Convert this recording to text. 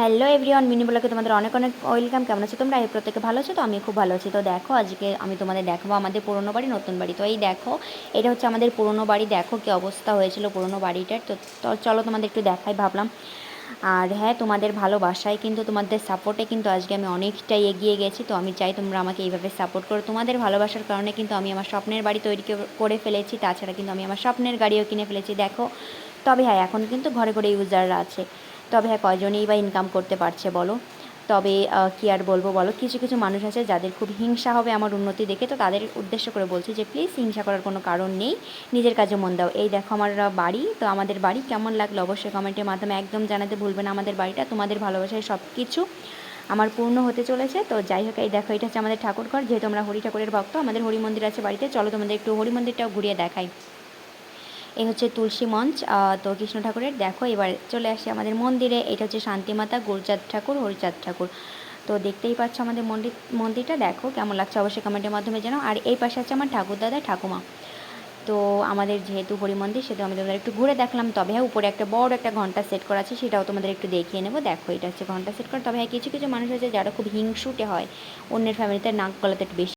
Hello everyone mini ব্লগে তোমাদের অনেক অনেক ওয়েলকাম কেমন আছো তোমরা? এই প্রত্যেকে ভালো আছো। তো আমি খুব ভালো আছি। তো দেখো, আজকে আমি তোমাদের দেখাবো আমাদের পুরনো বাড়ি, নতুন বাড়ি। তো এই দেখো, এটা হচ্ছে আমাদের পুরনো বাড়ি। দেখো কি অবস্থা হয়েছিল পুরনো বাড়িটার। তো তো চলো তোমাদের একটু দেখাই ভাবলাম। আর হ্যাঁ তোমাদের ভালোবাসায় কিন্তু তোমাদের সাপোর্টে কিন্তু আজকে আমি অনেকটাই এগিয়ে গেছি। তো আমি চাই তোমরা আমাকে এইভাবে সাপোর্ট করো। তোমাদের ভালোবাসার কারণে কিন্তু আমি আমার স্বপ্নের বাড়ি তৈরি করে ফেলেছি। তাছাড়া কিন্তু আমি আমার স্বপ্নের গাড়িও কিনে ফেলেছি। দেখো, তবে হ্যাঁ এখন কিন্তু ঘরে ঘরে ইউজাররা আছে। তবে হ্যাঁ কয়জনই বা ইনকাম করতে পারছে বলো? তবে কি আর বলব বলো? কিছু কিছু মানুষ আছে যাদের খুব হিংসা হবে আমার উন্নতি দেখে, তো তাদের উদ্দেশ্য করে বলছি যে, প্লিজ হিংসা করার কোনো কারণ নেই। নিজের কাজে মন দাও। এই দেখো আমার বাড়ি, তো আমাদের বাড়ি কেমন লাগল অবশ্যই কমেন্টের মাধ্যমে একদম জানাতে ভুলবে না আমাদের বাড়িটা, তোমাদের ভালোবাসায় সব কিছু আমার পূর্ণ হতে চলেছে। তো যাই হোক, এই দেখো, এটা হচ্ছে আমাদের ঠাকুরঘর, যেহেতু আমরা হরি ঠাকুরের ভক্ত, আমাদের হরি মন্দির আছে বাড়িতে, চলো তোমাদের একটু হরি মন্দিরটাও ঘুরিয়ে দেখাই। এই হচ্ছে তুলসী মঞ্চ। তো কৃষ্ণ ঠাকুরের, দেখো, এবার চলে আসি আমাদের মন্দিরে। এটা হচ্ছে শান্তিমাতা গুরচাঁদ ঠাকুর, হরিচাঁদ ঠাকুর। তো দেখতেই পাচ্ছ আমাদের মন্দির, মন্দিরটা, দেখো, কেমন লাগছে অবশ্যই কমেন্টের মাধ্যমে জানাও। আর এই পাশে আছে আমার ঠাকুর দাদা ঠাকুমা। তো আমাদের যেহেতু হরি মন্দির সেহেতু আমি তোমাদের একটু ঘুরে দেখলাম। তবে হ্যাঁ উপরে একটা বড় একটা ঘণ্টা সেট করা আছে, সেটাও তোমাদের একটু দেখিয়ে নেব। দেখো, এটা হচ্ছে ঘণ্টা সেট করা। তবে হ্যাঁ কিছু কিছু মানুষ আছে যারা খুব হিংসুটে হয়। অন্যের ফ্যামিলিতে নাক গলাতে একটু বেশি